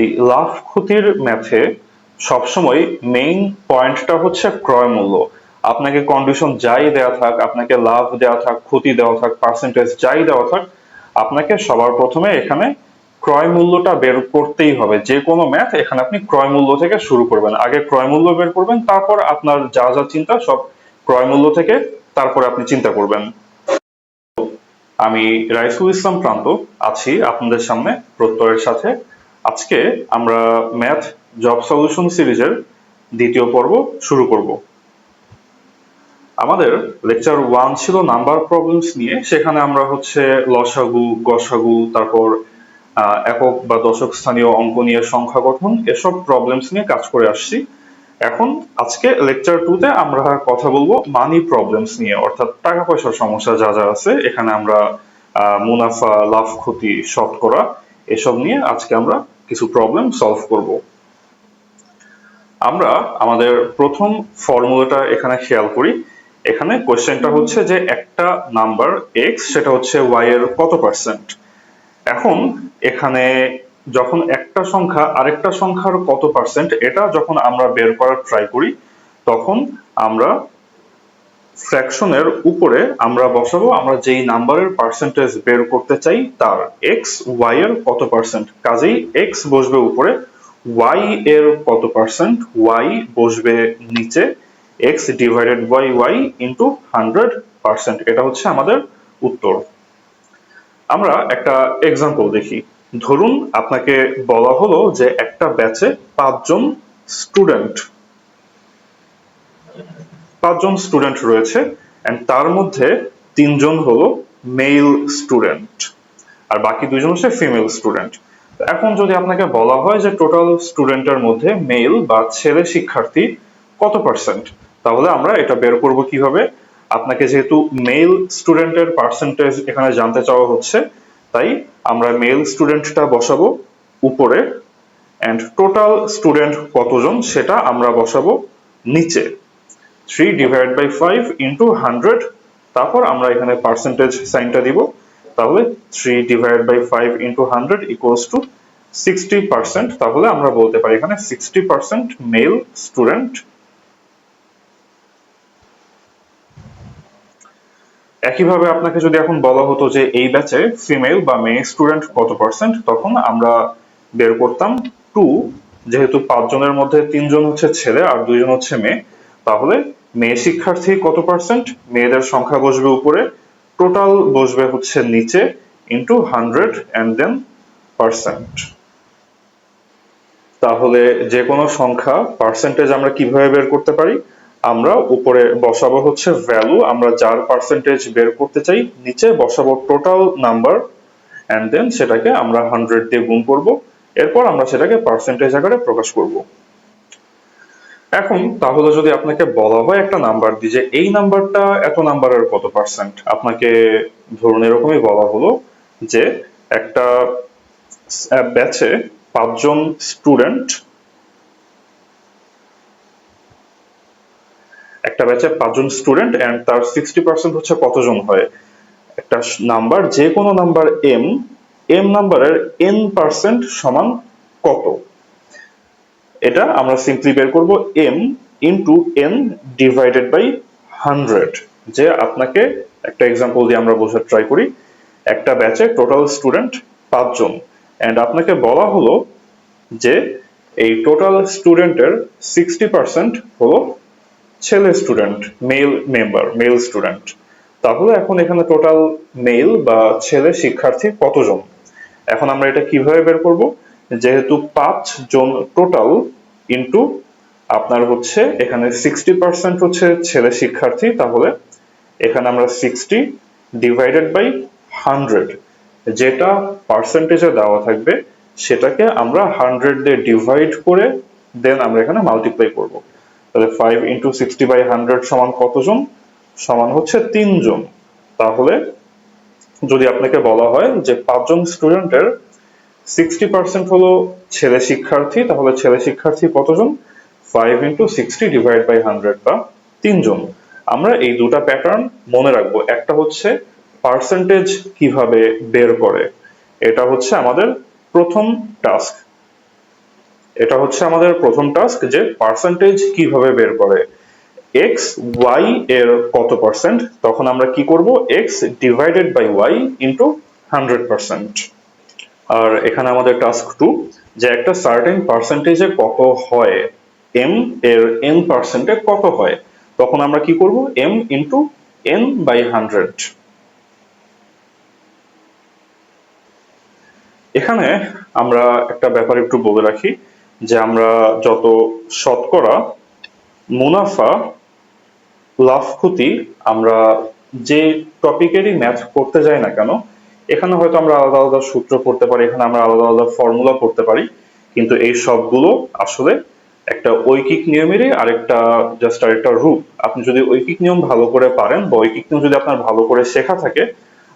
এই লাভ ক্ষতির ম্যাথে সবসময় মেইন পয়েন্টটা হচ্ছে ক্রয় মূল্য। আপনাকে কন্ডিশন যাই দেওয়া থাক, আপনাকে লাভ দেওয়া থাক, ক্ষতি দেওয়া থাক পার্সেন্টেজ যাই দেওয়া থাক, আপনাকে সবার প্রথমে এখানে ক্রয় মূল্যটা বের করতেই হবে। যে কোনো ম্যাথ এখানে আপনি ক্রয় মূল্য থেকে শুরু করবেন। আগে ক্রয় মূল্য বের করবেন, তারপর আপনার যা যা চিন্তা সব ক্রয় মূল্য থেকে তারপরে আপনি চিন্তা করবেন। আমি রাইসুল ইসলাম প্রান্ত আছি আপনাদের সামনে প্রত্যয়ের সাথে। আজকে আমরা ম্যাথ জব সলিউশন সিরিজের দ্বিতীয় পর্ব শুরু করব। আমাদের লেকচার ওয়ান ছিল নাম্বার প্রবলেমস নিয়ে। সেখানে আমরা হচ্ছে লসাগু, গসাগু, তারপর একক বা দশক স্থানীয় অঙ্ক নিয়ে সংখ্যা গঠন এসব প্রবলেমস নিয়ে কাজ করে আসছি। এখন আজকে লেকচার টুতে আমরা কথা বলব মানি প্রবলেমস নিয়ে, অর্থাৎ টাকা পয়সার সমস্যা যা যা আছে। এখানে আমরা মুনাফা, লাভ, ক্ষতি, শতকরা এসব নিয়ে আজকে আমরা কিছু প্রবলেম সলভ করব। আমরা আমাদের প্রথম ফর্মুলাটা এখানে খেয়াল করি। এখানে কোশ্চেনটা হচ্ছে যে একটা নাম্বার এক্স সেটা হচ্ছে ওয়াই এর কত পার্সেন্ট এখন এখানে যখন একটা সংখ্যা আরেকটা সংখ্যার কত পার্সেন্ট এটা যখন আমরা বের করার ট্রাই করি, তখন আমরা ফ্র্যাকশনের উপরে আমরা বসাবো, আমরা যেই নাম্বারের পার্সেন্টেজ বের করতে চাই তার এক্স ওয়াই এর কত পার্সেন্ট কাজেই এক্স বসবে উপরে ওয়াই এর কত পার্সেন্ট ওয়াই বসবে নিচে X divided by Y into hundred percent এটা হচ্ছে আমাদের উত্তর। আমরা একটা এক্সাম্পল দেখি। ধরুন আপনাকে বলা হলো যে একটা ব্যাচে পাঁচজন স্টুডেন্ট পাঁচজন স্টুডেন্ট রয়েছে এন্ড তার মধ্যে তিনজন হলো মেল স্টুডেন্ট আর বাকি দুজন হচ্ছে ফিমেল স্টুডেন্ট এখন যদি আপনাকে বলা হয় যে টোটাল স্টুডেন্টের মধ্যে মেল বা ছেলে শিক্ষার্থী কত পার্সেন্ট তাহলে আমরা এটা বের করব কীভাবে? আপনাকে যেহেতু মেল স্টুডেন্টের পার্সেন্টেজ এখানে জানতে চাওয়া হচ্ছে, তাই আমরা মেল স্টুডেন্টটা বসাবো উপরে এন্ড টোটাল স্টুডেন্ট কতজন সেটা আমরা বসাবো নিচে। Three divide by five into hundred তারপর আমরা এখানে পার্সেন্টেজ সাইনটা দিব। তাহলে three divide by five into hundred equals to sixty percent তাহলে আমরা বলতে পারি এখানে সিক্সটি পার্সেন্ট মেল স্টুডেন্ট একইভাবে আপনাকে যদি এখন বলা হতো যে এই ব্যাচে ফিমেল বা মেয়ে স্টুডেন্ট কত পার্সেন্ট তখন আমরা বের করতাম টু যেহেতু পাঁচজনের মধ্যে তিনজন হচ্ছে ছেলে আর দুইজন হচ্ছে মেয়ে। তাহলে মেয়ে শিক্ষার্থী কত পার্সেন্ট মেয়েদের সংখ্যা বসবে উপরে। টোটাল বসবে হচ্ছে নিচে into hundred and then percent তাহলে যে কোনো সংখ্যা পার্সেন্টেজ আমরা কীভাবে বের করতে পারি? আমরা উপরে বসাবো হচ্ছে ভ্যালু আমরা যার পার্সেন্টেজ বের করতে চাই নিচে বসাবো টোটাল নাম্বার অ্যান্ড দেন সেটাকে আমরা হান্ড্রেড দিয়ে গুণ করব। এরপর আমরা সেটাকে পার্সেন্টেজ আকারে প্রকাশ করব। এখন তাহলে যদি আপনাকে বলা হয় একটা নাম্বার দিয়ে যে এই নাম্বারটা এত নাম্বারের কত পার্সেন্ট আপনাকে ধরুন এরকমই বলা হলো যে একটা ব্যাচে পাঁচজন স্টুডেন্ট একটা ব্যাচে পাঁচজন স্টুডেন্ট এন্ড তার সিক্সটি পার্সেন্ট হচ্ছে কতজন হয়? একটা নাম্বার যে কোনো নাম্বার এম এম নাম্বারের এন পার্সেন্ট সমান কত? এটা আমরা সিম্পলি বের করব M into N divided by hundred যে আপনাকে একটা এক্সাম্পল দিয়ে আমরা বোঝার ট্রাই করি। একটা ব্যাচে টোটাল স্টুডেন্ট পাঁচজন। এন্ড আপনাকে বলা হলো যে এই টোটাল স্টুডেন্টের সিক্সটি পার্সেন্ট হলো ছেলে student male member male student তাহলে এখন এখানে টোটাল মেল বা ছেলে শিক্ষার্থী কতজন? এখন আমরা এটা কীভাবে বের করব? যেহেতু পাঁচ জন টোটাল ইন্টু আপনার হচ্ছে এখানে সিক্সটি পার্সেন্ট হচ্ছে ছেলে শিক্ষার্থী, তাহলে এখানে আমরা সিক্সটি ডিভাইডেড বাই হান্ড্রেড যেটা পার্সেন্টেজে দেওয়া থাকবে, সেটাকে আমরা হান্ড্রেড দিয়ে ডিভাইড করে দেন আমরা এখানে মাল্টিপ্লাই করব। তাহলে five into sixty by hundred সমান কতজন? সমান হচ্ছে তিনজন। তাহলে যদি আপনাকে বলা হয় যে পাঁচজন স্টুডেন্টের সিক্সটি পার্সেন্ট হলো ছেলে শিক্ষার্থী, তাহলে ছেলে শিক্ষার্থী কতজন? Five into sixty divide by hundred বা তিনজন। আমরা এই দুটা প্যাটার্ন মনে রাখব। একটা হচ্ছে পার্সেন্টেজ কীভাবে বের করে, এটা হচ্ছে আমাদের প্রথম টাস্ক এটা হচ্ছে আমাদের প্রথম টাস্ক যে পার্সেন্টেজ কীভাবে বের করে। এক্স ওয়াই এর কত পার্সেন্ট তখন আমরা কি করব? X divided by Y into hundred percent আর এখানে আমাদের টাস্ক টু যে একটা সার্টেন পার্সেন্টেজে কত হয় এম এর এন পার্সেন্টে কত হয়? তখন আমরা কি করব? M into N by hundred এখানে আমরা একটা ব্যাপার একটু বলে রাখি, যে আমরা যত শতকরা মুনাফা, লাভ ক্ষতি আমরা যে টপিকেরই ম্যাথ করতে যাই না কেন এখানে হয়তো আমরা আলাদা আলাদা সূত্র করতে পারি, এখানে আমরা আলাদা আলাদা ফর্মুলা করতে পারি, কিন্তু এই সবগুলো আসলে একটা ঐকিক নিয়মেরই আরেকটা জাস্ট আরেকটা রূপ। আপনি যদি ঐকিক নিয়ম ভালো করে পারেন বা ঐকিক নিয়ম যদি আপনার ভালো করে শেখা থাকে,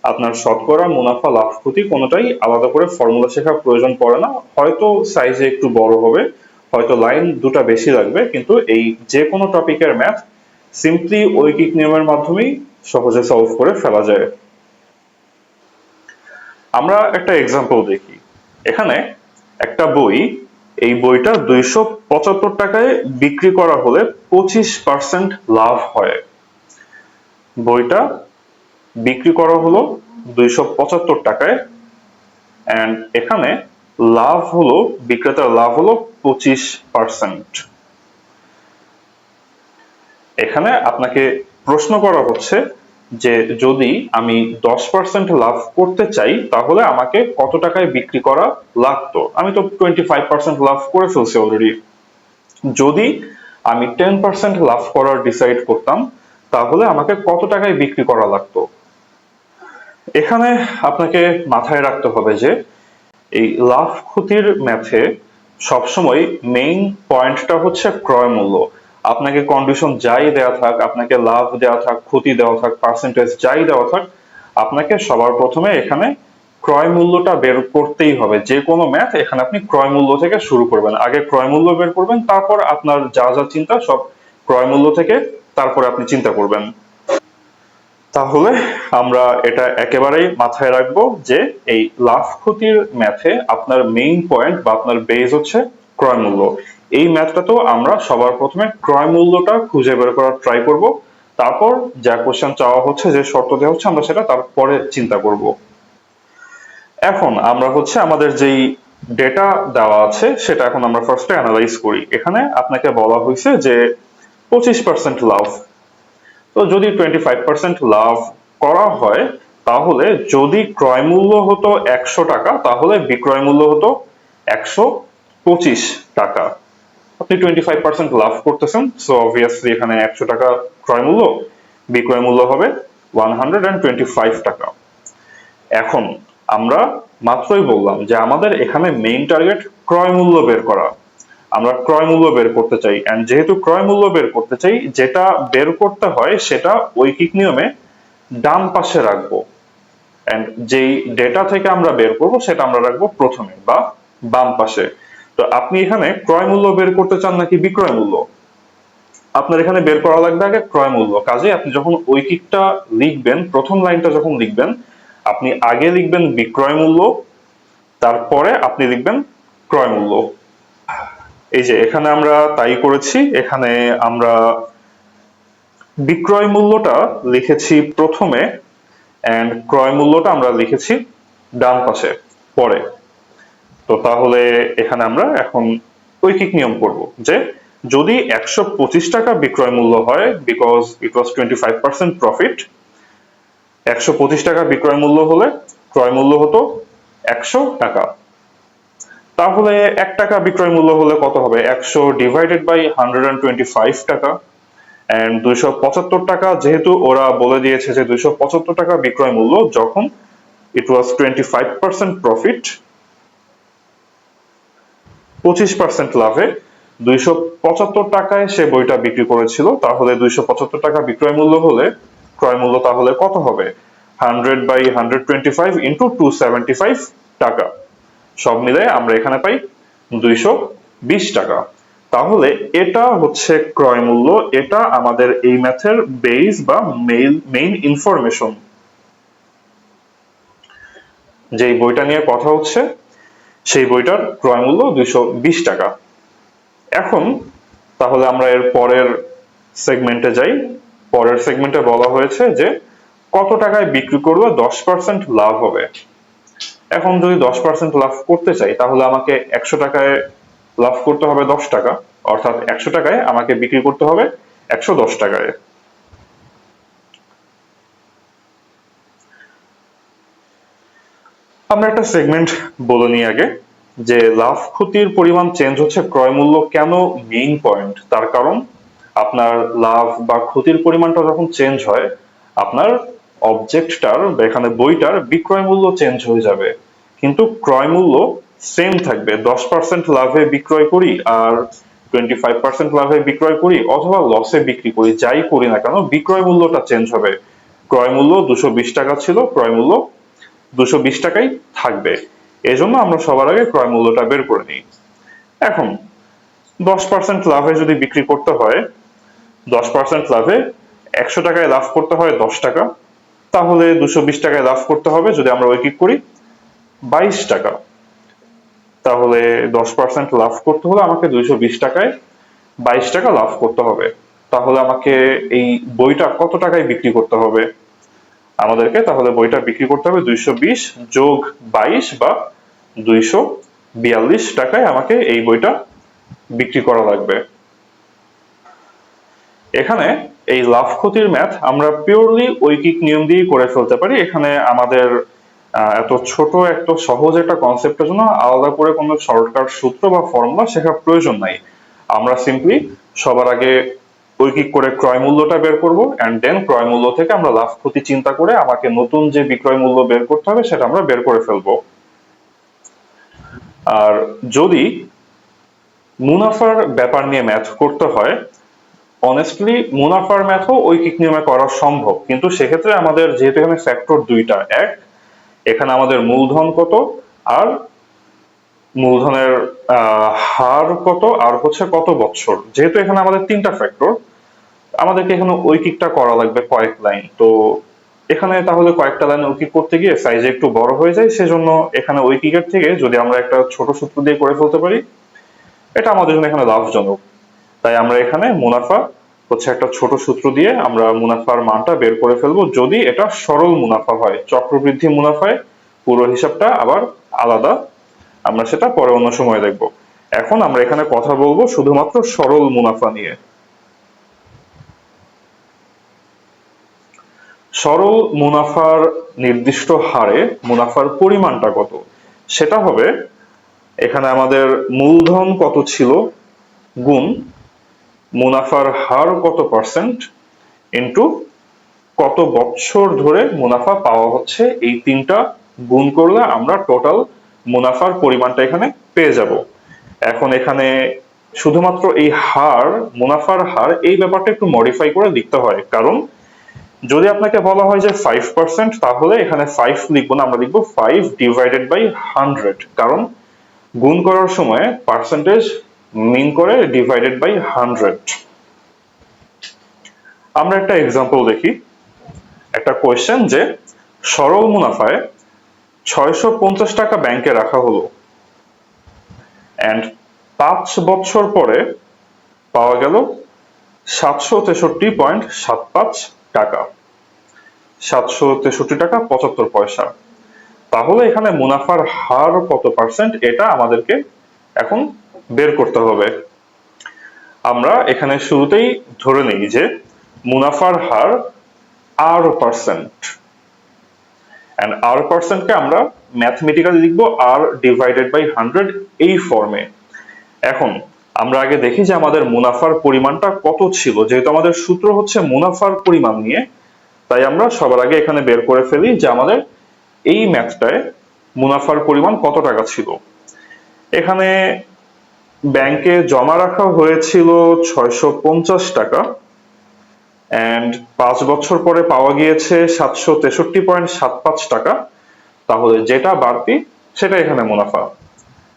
আপনার শতকরা মুনাফা, লাভ ক্ষতি কোনোটাই আলাদা করে ফর্মুলা শেখার প্রয়োজন পড়ে না। হয়তো সাইজে একটু বড় হবে, হয়তো লাইন দুটা বেশি লাগবে, কিন্তু এই যে কোনো টপিকের ম্যাথ সিম্পলি ঐকিক নিয়মের মাধ্যমেই সহজে সলভ করে ফেলা যায়। আমরা একটা এক্সাম্পল দেখি। এখানে একটা বই, এই বইটা দুইশো পঁচাত্তর টাকায় বিক্রি করা হলে পঁচিশ পার্সেন্ট লাভ হয়। বইটা বিক্রি করা হলো দুইশো পঁচাত্তর টাকায় অ্যান্ড এখানে লাভ হলো, বিক্রেতার লাভ হলো পঁচিশ পার্সেন্ট এখানে আপনাকে প্রশ্ন করা হচ্ছে যে যদি আমি দশ পার্সেন্ট লাভ করতে চাই, তাহলে আমাকে কত টাকায় বিক্রি করা লাগতো? আমি তো টোয়েন্টি ফাইভ পার্সেন্ট লাভ করে ফেলছি অলরেডি যদি আমি টেন পার্সেন্ট লাভ করার ডিসাইড করতাম, তাহলে আমাকে কত টাকায় বিক্রি করা লাগতো? এখানে আপনাকে মাথায় রাখতে হবে যে, এই লাভ ক্ষতির ম্যাথে সবসময় মেইন পয়েন্টটা হচ্ছে ক্রয় মূল্য। আপনাকে কন্ডিশন যাই দেওয়া থাক, আপনাকে লাভ দেওয়া থাক, ক্ষতি দেওয়া থাক পার্সেন্টেজ যাই দেওয়া থাক, আপনাকে সবার প্রথমে এখানে ক্রয় মূল্যটা বের করতেই হবে। যে কোনো ম্যাথ এখানে আপনি ক্রয় মূল্য থেকে শুরু করবেন। আগে ক্রয় মূল্য বের করবেন, তারপর আপনার যা যা চিন্তা সব ক্রয় মূল্য থেকে তারপরে আপনি চিন্তা করবেন। তাহলে আমরা এটা একেবারেই মাথায় রাখব যে এই লাভ ক্ষতির ম্যাথে আপনার মেইন পয়েন্ট বা আপনার বেজ হচ্ছে ক্রয় মূল্য। এই ম্যাথটাতেও আমরা সবার প্রথমে ক্রয় মূল্যটা খুঁজে বের করার ট্রাই করব। তারপর যা কোশ্চেন চাওয়া হচ্ছে, যে শর্ত দেওয়া হচ্ছে, আমরা সেটা তারপরে চিন্তা করব। এখন আমরা হচ্ছে আমাদের যেই ডেটা দেওয়া আছে, সেটা এখন আমরা ফার্স্টে অ্যানালাইজ করি। এখানে আপনাকে বলা হয়েছে যে পঁচিশ পার্সেন্ট লাভ তো যদি টোয়েন্টি ফাইভ পার্সেন্ট লাভ করা হয়, তাহলে যদি ক্রয় মূল্য হতো একশো টাকা, তাহলে বিক্রয় মূল্য হতো একশো পঁচিশ টাকা। আপনি টোয়েন্টি ফাইভ পার্সেন্ট লাভ করতেছেন সো অবভিয়াসলি এখানে একশো টাকা ক্রয় মূল্য, বিক্রয় মূল্য হবে one hundred and twenty five টাকা। এখন আমরা মাত্রই বললাম যে আমাদের এখানে মেইন টার্গেট ক্রয় মূল্য বের করা। আমরা ক্রয় মূল্য বের করতে চাই এন্ড যেহেতু ক্রয় মূল্য বের করতে চাই, যেটা বের করতে হয় সেটা ঐকিক নিয়মে ডান পাশে রাখব। এন্ড যেই ডেটা থেকে আমরা বের করব, সেটা আমরা রাখব প্রথমে বা বাম পাশে। তো আপনি এখানে ক্রয় মূল্য বের করতে চান নাকি বিক্রয় মূল্য? আপনার এখানে বের করা লাগবে আগে ক্রয় মূল্য। কাজে আপনি যখন ঐকিকটা লিখবেন, প্রথম লাইনটা যখন লিখবেন, আপনি আগে লিখবেন বিক্রয় মূল্য, তারপরে আপনি লিখবেন ক্রয় মূল্য। এই যে, এখানে আমরা তাই করেছি। এখানে আমরা বিক্রয় মূল্যটা লিখেছি প্রথমে এন্ড ক্রয় মূল্যটা আমরা লিখেছি ডান পাশে, পরে। তো তাহলে এখানে আমরা এখন ঐকিক নিয়ম করব যে যদি একশো পঁচিশ টাকা বিক্রয় মূল্য হয় because it was twenty five percent profit একশো পঁচিশ টাকা বিক্রয় মূল্য হলে ক্রয় মূল্য হতো একশো টাকা। তাহলে এক টাকা বিক্রয় মূল্য হলে কত হবে? একশো divided by hundred and twenty five টাকা। অ্যান্ড দুইশো পঁচাত্তর টাকা, যেহেতু ওরা বলে দিয়েছে যে দুইশো পঁচাত্তর টাকা বিক্রয় মূল্য, যখন it was twenty five percent profit পঁচিশ পার্সেন্ট লাভে। দুইশো পঁচাত্তর টাকায় সে বইটা বিক্রি করেছিল। তাহলে দুইশো পঁচাত্তর টাকা বিক্রয় মূল্য হলে ক্রয় মূল্য তাহলে কত হবে? Hundred by hundred twenty five into two seventy five টাকা। সব মিলে আমরা এখানে পাই দুইশো বিশ টাকা। তাহলে এটা হচ্ছে ক্রয় মূল্য। এটা আমাদের এই ম্যাথের বেস বা মেইন মেইন ইনফরমেশন যেই বইটা নিয়ে কথা হচ্ছে সেই বইটার ক্রয় মূল্য দুইশো বিশ টাকা। এখন তাহলে আমরা এর পরের সেগমেন্টে যাই। পরের সেগমেন্টে বলা হয়েছে যে কত টাকায় বিক্রি করলে দশ পার্সেন্ট লাভ হবে? এখন যদি দশ পার্সেন্ট লাভ করতে চাই, তাহলে আমাকে একশো টাকায় লাভ করতে হবে দশ টাকা। অর্থাৎ একশো টাকায় আমাকে বিক্রি করতে হবে একশো দশ টাকায়। আমরা একটা সেগমেন্ট বলে নিই আগে, যে লাভ ক্ষতির পরিমাণ চেঞ্জ হচ্ছে ক্রয় মূল্য কেন মেইন পয়েন্ট তার কারণ, আপনার লাভ বা ক্ষতির পরিমাণটা যখন চেঞ্জ হয়, আপনার অবজেক্টটার বা এখানে বইটার বিক্রয় মূল্য চেঞ্জ হয়ে যাবে। কিন্তু ক্রয় মূল্য সেম থাকবে, দশ পার্সেন্ট লাভে বিক্রয় করি আর টোয়েন্টি ফাইভ পার্সেন্ট লাভে বিক্রয় করি অথবা লসে বিক্রি করি, যাই করি না কেন বিক্রয় মূল্যটা চেঞ্জ হবে। ক্রয় মূল্য দুশো বিশ টাকা ছিল, ক্রয় মূল্য দুশো বিশ টাকাই থাকবে। এজন্য আমরা সবার আগে ক্রয় মূল্যটা বের করে নিই। এখন, দশ পার্সেন্ট লাভে যদি বিক্রি করতে হয়, দশ পার্সেন্ট লাভে একশো টাকায় লাভ করতে হয় দশ টাকা, তাহলে দুশো বিশ টাকায় লাভ করতে হবে যদি আমরা ওই কি করি, বাইশ টাকা। তাহলে দশ পার্সেন্ট লাভ করতে হলে আমাকে দুইশো বিশ টাকায় বাইশ টাকা লাভ করতে হবে। তাহলে আমাকে এই বইটা কত টাকায় বিক্রি করতে হবে? আমাদেরকে তাহলে বইটা বিক্রি করতে হবে দুইশো বিশ যোগ বাইশ বা দুইশো বিয়াল্লিশ টাকায় আমাকে এই বইটা বিক্রি করা লাগবে। এখানে এই লাভ ক্ষতির ম্যাথ আমরা পিওরলি ঐকিক নিয়ম দিয়ে করে ফেলতে পারি। এখানে আমাদের এত ছোট একটা সহজ একটা কনসেপ্টের জন্য আলাদা করে কোনো শর্টকাট সূত্র বা ফর্মুলা শেখার প্রয়োজন নাই। আমরা সিম্পলি সবার আগে ঐকিক করে ক্রয় মূল্যটা বের করব এন্ড দেন ক্রয় মূল্য থেকে আমরা লাভ ক্ষতি চিন্তা করে আমাকে নতুন যে বিক্রয় মূল্য বের করতে হবে সেটা আমরা বের করে ফেলব। আর যদি মুনাফার ব্যাপার নিয়ে ম্যাথ করতে হয় অনেস্টলি মুনাফার ম্যাথও ঐকিক নিয়মে করা সম্ভব, কিন্তু সেক্ষেত্রে আমাদের যেহেতু এখানে ফ্যাক্টর দুইটা, এক, এখানে আমাদের মূলধন কত, আর মূলধনের হার কত, আর হচ্ছে কত বছর যেহেতু এখানে আমাদের তিনটা ফ্যাক্টর আমাদেরকে এখানে ঐকিকটা করা লাগবে কয়েক লাইন। তো এখানে তাহলে কয়েকটা লাইন ঐকিক করতে গিয়ে সাইজ একটু বড় হয়ে যায়, সেজন্য এখানে ঐকিকের থেকে যদি আমরা একটা ছোট সূত্র দিয়ে করে ফেলতে পারি, এটা আমাদের জন্য এখানে লাভজনক। তাই আমরা এখানে মুনাফা হচ্ছে একটা ছোট সূত্র দিয়ে আমরা মুনাফার মানটা বের করে ফেলব। যদি এটা সরল মুনাফা হয়, চক্রবৃদ্ধি মুনাফায়, পুরো হিসাবটা আবার আলাদা, আমরা সেটা পরে অন্য সময় দেখব। এখন আমরা এখানে কথা বলব শুধুমাত্র সরল মুনাফা নিয়ে। সরল মুনাফার নির্দিষ্ট হারে মুনাফার পরিমাণটা কত? সেটা হবে এখানে আমাদের মূলধন কত ছিল গুণ মুনাফার হার কত পার্সেন্ট ইন্টু কত বছর ধরে মুনাফা পাওয়া হচ্ছে, এই তিনটা গুণ করলে আমরা টোটাল মুনাফার পরিমাণটা এখানে পেয়ে যাব। এখন এখানে শুধুমাত্র এই হার, মুনাফার হার, এই ব্যাপারটা একটু মডিফাই করে লিখতে হয়। কারণ যদি আপনাকে বলা হয় যে ফাইভ পার্সেন্ট তাহলে এখানে ফাইভ লিখব না, আমরা লিখব ফাইভ ডিভাইডেড বাই হান্ড্রেড কারণ গুণ করার সময় পার্সেন্টেজ মিন করে ডিভাইডেড বাই হান্ড্রেড আমরা একটা এক্সাম্পল দেখি। একটা কোয়েশ্চেন যে সরল মুনাফায় ছয়শো পঞ্চাশ টাকা ব্যাংকে রাখা হলো। অ্যান্ড পাঁচ বছর পরে পাওয়া গেল সাতশো তেষট্টি পয়েন্ট সাত পাঁচ টাকা। সাতশো তেষট্টি টাকা, পঁচাত্তর পয়সা। তাহলে এখানে মুনাফার হার কত পার্সেন্ট এটা আমাদেরকে এখন বের করতে হবে। আমরা এখানে শুরুতেই ধরে নিই যে মুনাফার হার আর পার্সেন্ট অ্যান্ড আর পার্সেন্টকে আমরা ম্যাথমেটিক্যালি লিখব আর ডিভাইডেড বাই হান্ড্রেড এই ফর্মে এখন আমরা আগে দেখি যে আমাদের মুনাফার পরিমাণটা কত ছিল। যেহেতু আমাদের সূত্র হচ্ছে মুনাফার পরিমাণ নিয়ে, তাই আমরা সবার আগে এখানে বের করে ফেলি যে আমাদের এই ম্যাথটায় মুনাফার পরিমাণ কত টাকা ছিল। এখানে ব্যাংকে জমা রাখা হয়েছিল ছয়শো পঞ্চাশ টাকা অ্যান্ড পাঁচ বছর পরে পাওয়া গিয়েছে সাতশো তেষট্টি পয়েন্ট সাত পাঁচ টাকা। তাহলে যেটা বাড়তি সেটা এখানে মুনাফা।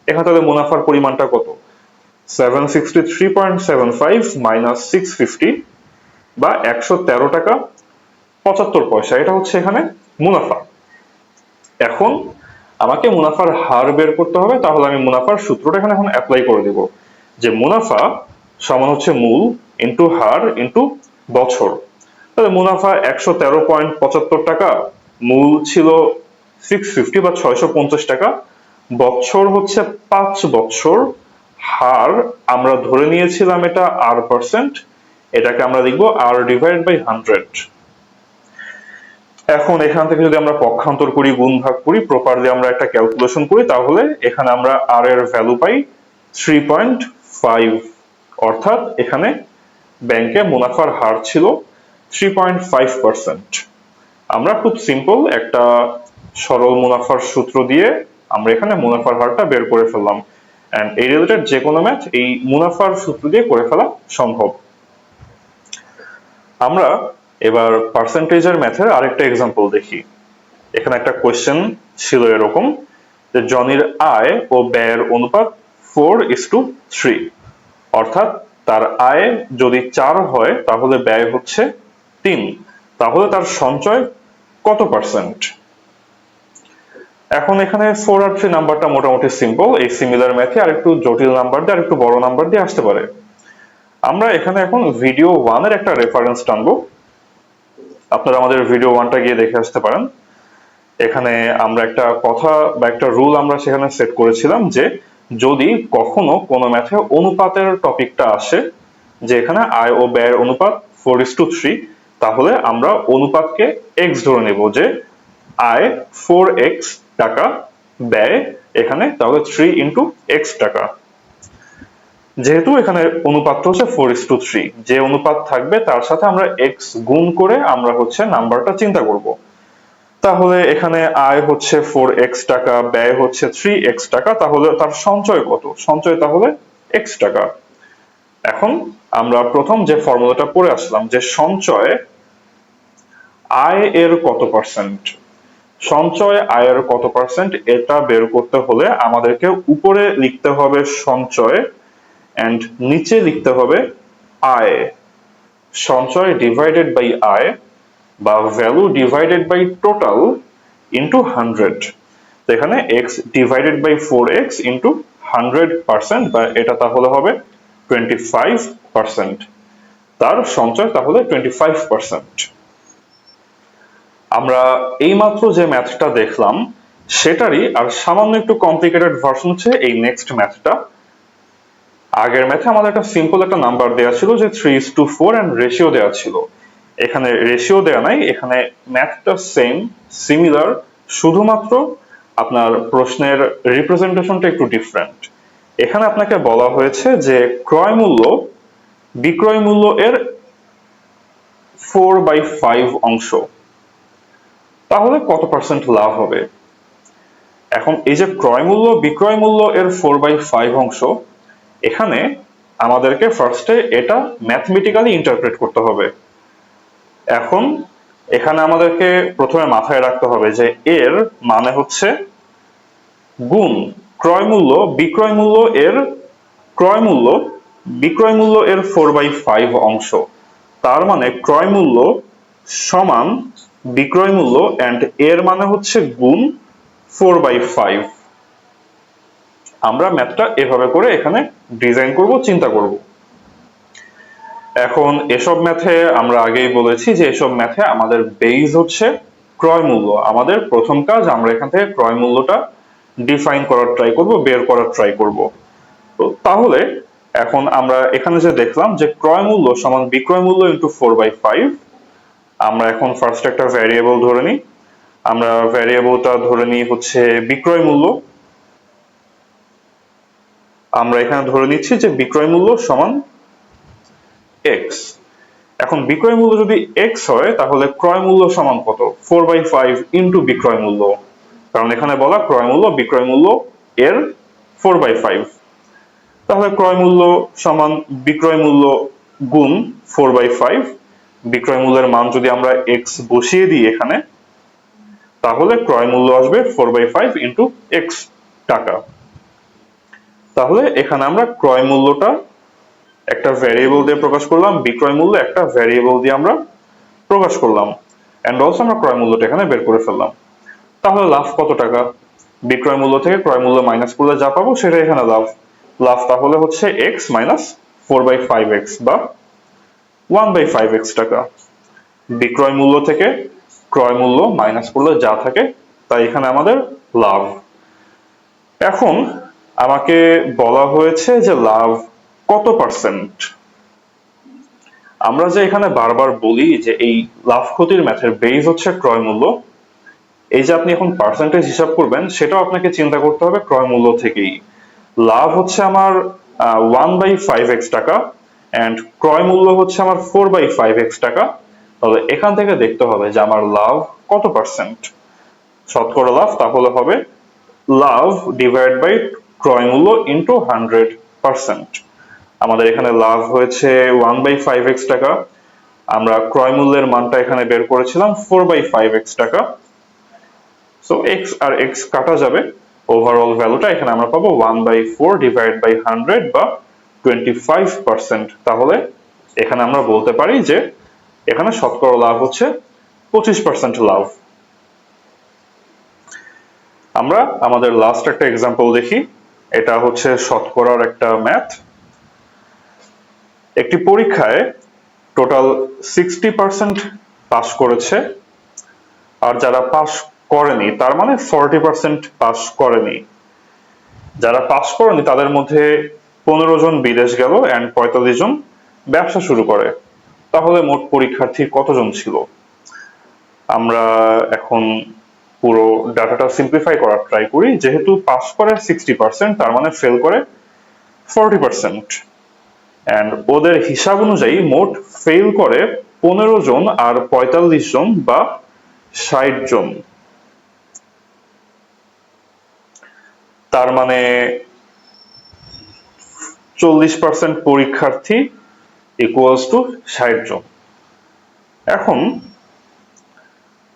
এখানে তাহলে মুনাফার পরিমাণটা কত? Seven sixty three point seven five minus six fifty বা একশো তেরো টাকা পঁচাত্তর পয়সা। এটা হচ্ছে এখানে মুনাফা। এখন আমাকে মুনাফার হার বের করতে হবে, তাহলে আমি মুনাফার সূত্রটা এখানে এখন অ্যাপ্লাই করে দেব। যে মুনাফা সমান হচ্ছে মূল ইন্টু হার ইন্টু বছর। তাহলে মুনাফা একশো তেরো পয়েন্ট পঁচাত্তর টাকা, মূল ছিল সিক্স ফিফটি বা ছয়শো পঞ্চাশ টাকা, বছর হচ্ছে পাঁচ বছর হার আমরা ধরে নিয়েছিলাম এটা আর পার্সেন্ট এটাকে আমরা লিখব আর ডিভাইড বাই হান্ড্রেড এখন এখান থেকে যদি আমরা পক্ষান্তর করি, গুণ ভাগ করি প্রপারলি আমরা একটা ক্যালকুলেশন করি, তাহলে এখানে আমরা আর এর ভ্যালু পাই থ্রি পয়েন্ট ফাইভ অর্থাৎ এখানে ব্যাংকে মুনাফার হার ছিল থ্রি পয়েন্ট ফাইভ পার্সেন্ট আমরা খুব সিম্পল একটা সরল মুনাফার সূত্র দিয়ে আমরা এখানে মুনাফার হারটা বের করে ফেললাম। এন্ড এই রিলেটেড যে কোনো ম্যাথ এই মুনাফার সূত্র দিয়ে করে ফেলা সম্ভব। আমরা এবার পার্সেন্টেজের ম্যাথের আরেকটা এক্সাম্পল দেখি। এখানে একটা কোয়েশ্চেন ছিল এরকম যে জনির আয় ও ব্যয়ের অনুপাত ফোর ইস টু থ্রি অর্থাৎ তার আয় যদি চার হয়, তাহলে ব্যয় হচ্ছে তিন। তাহলে তার সঞ্চয় কত পার্সেন্ট এখন এখানে ফোর আর থ্রি নাম্বারটা মোটামুটি সিম্পল এই সিমিলার ম্যাথে আর একটু জটিল নাম্বার দিয়ে আর একটু বড় নাম্বার দিয়ে আসতে পারে। আমরা এখানে এখন ভিডিও ওয়ানের একটা রেফারেন্স টানবো। আপনারা আমাদের ভিডিও ওয়ানটা গিয়ে দেখে আসতে পারেন। এখানে আমরা একটা কথা বা একটা রুল আমরা সেখানে সেট করেছিলাম যে, যদি কখনো কোনো ম্যাথে অনুপাতের টপিকটা আসে, যে এখানে আয় ও ব্যয়ের অনুপাত ফোর ইস টু থ্রি তাহলে আমরা অনুপাতকে এক্স ধরে নেব যে আয় ফোর এক্স টাকা ব্যয় এখানে, তাহলে থ্রি ইন্টু এক্স টাকা। যেহেতু এখানে অনুপাতটা হচ্ছে ফোর ইস টু থ্রি যে অনুপাত থাকবে তার সাথে আমরা এক্স গুণ করে আমরা হচ্ছে নাম্বারটা চিন্তা করব। তাহলে এখানে আয় হচ্ছে ফোর এক্স টাকা, ব্যয় হচ্ছে থ্রি এক্স টাকা, তাহলে তার সঞ্চয় কত? সঞ্চয় তাহলে এক্স টাকা। এখন আমরা প্রথম যে ফর্মুলাটা পড়ে আসলাম, যে সঞ্চয় আয় এর কত পার্সেন্ট সঞ্চয় আয়ের কত পার্সেন্ট এটা বের করতে হলে আমাদেরকে উপরে লিখতে হবে সঞ্চয় এন্ড নিচে লিখতে হবে আয়। সঞ্চয় ডিভাইডেড বাই আয় বা value divided by total into hundred এখানে X divided by four X into hundred percent বা এটা তাহলে হবে টোয়েন্টি ফাইভ পার্সেন্ট তার সঞ্চয় তাহলে টোয়েন্টি ফাইভ পার্সেন্ট আমরা এইমাত্র যে ম্যাথটা দেখলাম, সেটারই আর সামান্য একটু কমপ্লিকেটেড ভার্সন হচ্ছে এই নেক্সট ম্যাথটা আগের ম্যাথে আমাদের একটা সিম্পল একটা নাম্বার দেওয়া ছিল যে three is to four and ratio দেওয়া ছিল। এখানে রেশিও দেওয়া নাই, এখানে ম্যাথটা সেম সিমিলার শুধুমাত্র আপনার প্রশ্নের রিপ্রেজেন্টেশনটা একটু ডিফারেন্ট এখানে আপনাকে বলা হয়েছে যে ক্রয় মূল্য, বিক্রয় মূল্য এর ফোর বাই ফাইভ অংশ। তাহলে কত পার্সেন্ট লাভ হবে? এখন এই যে ক্রয় মূল্য, বিক্রয় মূল্য এর ফোর বাই ফাইভ অংশ, এখানে আমাদেরকে ফার্স্টে এটা ম্যাথমেটিক্যালি ইন্টারপ্রেট করতে হবে। এখন এখানে আমাদেরকে প্রথমে মাথায় রাখতে হবে যে এর মানে হচ্ছে গুণ, ক্রয় মূল্য, বিক্রয় মূল্য এর ক্রয় মূল্য, বিক্রয় মূল্য এর ফোর বাই ফাইভ অংশ। তার মানে ক্রয় মূল্য সমান বিক্রয় মূল্য অ্যান্ড এর মানে হচ্ছে গুণ ফোর বাই ফাইভ আমরা ম্যাথটা এভাবে করে এখানে ডিজাইন করব, চিন্তা করব। এখন এসব ম্যাথে আমরা আগেই বলেছি যে এসব ম্যাথে আমাদের বেইজ হচ্ছে ক্রয় মূল্য। আমাদের প্রথম কাজ, আমরা এখান থেকে ক্রয় মূল্যটা ডিফাইন করার ট্রাই করব, বের করার ট্রাই করব। তো তাহলে এখন আমরা এখানে যে দেখলাম যে ক্রয় মূল্য সমান বিক্রয় মূল্য ইন্টু ফোর বাই ফাইভ আমরা এখন ফার্স্ট একটা ভ্যারিয়েবল ধরে নিই। আমরা ভ্যারিয়েবলটা ধরে নিই হচ্ছে বিক্রয় মূল্য। আমরা এখানে ধরে নিচ্ছি যে বিক্রয় মূল্য সমান এক্স এখন বিক্রয় মূল্য যদি এক্স হয়, তাহলে ক্রয় মূল্য সমান কত? ফোর বাই ফাইভ ইন্টু বিক্রয় মূল্য। কারণ এখানে বলা ক্রয় মূল্য, বিক্রয় মূল্য এর ফোর বাই ফাইভ তাহলে ক্রয় মূল্য সমান বিক্রয় মূল্য গুণ ফোর বাই ফাইভ বিক্রয় মূল্যের মান যদি আমরা এক্স বসিয়ে দিই এখানে, তাহলে ক্রয় মূল্য আসবে four by five into X টাকা। তাহলে এখানে আমরা ক্রয় মূল্যটা একটা ভ্যারিয়েবল দিয়ে প্রকাশ করলাম বিক্রয় মূল্য একটা ভ্যারিয়েবল দিয়ে আমরা প্রকাশ করলাম। এন্ড অলসো আমরা ক্রয় মূল্যটা এখানে বের করে ফেললাম। তাহলে লাভ কত টাকা? বিক্রয় মূল্য থেকে ক্রয় মূল্য মাইনাস করলে যা পাবো সেটা এখানে লাভ। লাভ তাহলে হচ্ছে X minus four by five X বা ওয়ান বাই ফাইভ এক্স টাকা। বিক্রয় মূল্য থেকে ক্রয় মূল্য মাইনাস করলে যা থাকে, তাই এখানে আমাদের লাভ। এখন আমাকে বলা হয়েছে যে লাভ কত পার্সেন্ট আমরা যে এখানে বারবার বলি যে এই লাভ ক্ষতির ম্যাথের বেস হচ্ছে ক্রয় মূল্য, এই যে আপনি এখন পার্সেন্টেজ হিসাব করবেন, সেটাও আপনাকে চিন্তা করতে হবে ক্রয় মূল্য থেকেই। লাভ হচ্ছে আমার ওয়ান বাই ফাইভ এক্স টাকা। অ্যান্ড ক্রয় মূল্য হচ্ছে আমার ফোর বাই ফাইভ এক্স টাকা। তাহলে এখান থেকে দেখতে হবে যে আমার লাভ কত পার্সেন্ট শতকরা লাভ তাহলে হবে লাভ ডিভাইড বাই ক্রয় মূল্য ইন্টু হান্ড্রেড পার্সেন্ট আমাদের এখানে লাভ হয়েছে ওয়ান বাই ফাইভ এক্স টাকা। আমরা ক্রয় মূল্যের মানটা এখানে বের করেছিলাম ফোর বাই ফাইভ এক্স টাকা। সো এক্স আর এক্স কাটা যাবে। ওভারঅল ভ্যালুটা এখানে আমরা পাবো one by four divide by hundred বা টোয়েন্টি ফাইভ পার্সেন্ট তাহলে এখানে আমরা বলতে পারি যে এখানে শতকরা লাভ হচ্ছে পঁচিশ পার্সেন্ট লাভ। আমরা আমাদের লাস্ট একটা এক্সাম্পল দেখি, এটা হচ্ছে শতকরার একটা ম্যাথ একটি পরীক্ষায় টোটাল সিক্সটি পার্সেন্ট পাস করেছে, আর যারা পাস করেনি, তার মানে ফর্টি পার্সেন্ট পাস করেনি। যারা পাস করেনি, তাদের মধ্যে পনেরো জন বিদেশ গেল অ্যান্ড পঁয়তাল্লিশ জন ব্যবসা শুরু করে। তাহলে মোট পরীক্ষার্থী কতজন ছিল? আমরা এখন পুরো ডাটাটা সিম্পলিফাই করার ট্রাই করি। যেহেতু পাস করে সিক্সটি পার্সেন্ট তার মানে ফেল করে ফর্টি পার্সেন্ট অ্যান্ড ওদের হিসাব অনুযায়ী মোট ফেল করে পনেরো জন আর পঁয়তাল্লিশ জন বা ষাট জন। তার মানে চল্লিশ পার্সেন্ট পরীক্ষার্থী ইকুয়ালস টু ষাট জন। এখন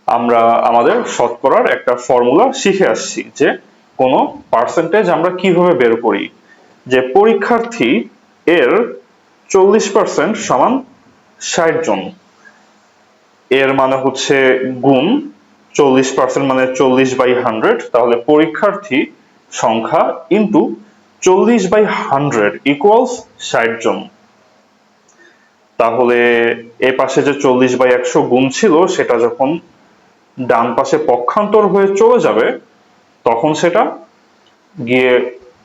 আমরা আমাদের শতকরার একটা ফর্মুলা শিখে আসছি যে কোনো পার্সেন্টেজ আমরা কীভাবে বের করি। যে পরীক্ষার্থী এর চল্লিশ পার্সেন্ট সমান ষাট জন। এর মানে হচ্ছে গুণ চল্লিশ পার্সেন্ট মানে চল্লিশ বাই হান্ড্রেড তাহলে পরীক্ষার্থী সংখ্যা ইন্টু চল্লিশ বাই হান্ড্রেড ইকুয়ালস ষাট জন তাহলে এ পাশে যে চল্লিশ বাই একশো গুণ ছিল, সেটা যখন ডান পাশে পক্ষান্তর হয়ে চলে যাবে, তখন সেটা গিয়ে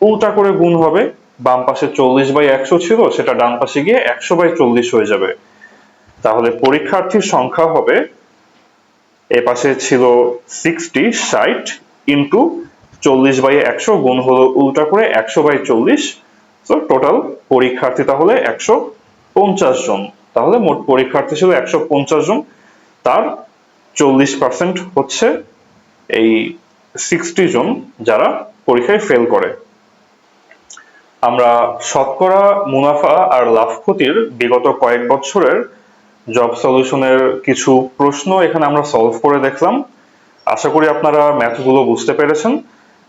উল্টা করে গুণ হবে। বাম পাশে চল্লিশ বাই একশো ছিল, সেটা ডান পাশে গিয়ে একশো বাই চল্লিশ হয়ে যাবে। তাহলে পরীক্ষার্থীর সংখ্যা হবে, এ পাশে ছিল সিক্সটি ষাট ইন্টু চল্লিশ বাই একশো গুণ হলো উল্টা করে একশো বাই চল্লিশ। তো টোটাল পরীক্ষার্থী তাহলে একশো পঞ্চাশ জন। তাহলে মোট পরীক্ষার্থী ছিল একশো পঞ্চাশ জন। তার চল্লিশ পার্সেন্ট হচ্ছে এই সিক্সটি জন যারা পরীক্ষায় ফেল করে। আমরা শতকরা মুনাফা আর লাভ ক্ষতির বিগত কয়েক বছরের জব সলিউশনের কিছু প্রশ্ন এখানে আমরা সলভ করে দেখলাম। আশা করি আপনারা ম্যাথগুলো বুঝতে পেরেছেন।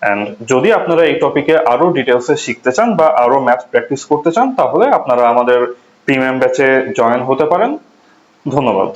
অ্যান্ড যদি আপনারা এই টপিকে আরও ডিটেলসে শিখতে চান বা আরও ম্যাথ প্র্যাকটিস করতে চান, তাহলে আপনারা আমাদের প্রিমিয়াম ব্যাচে জয়েন হতে পারেন। ধন্যবাদ।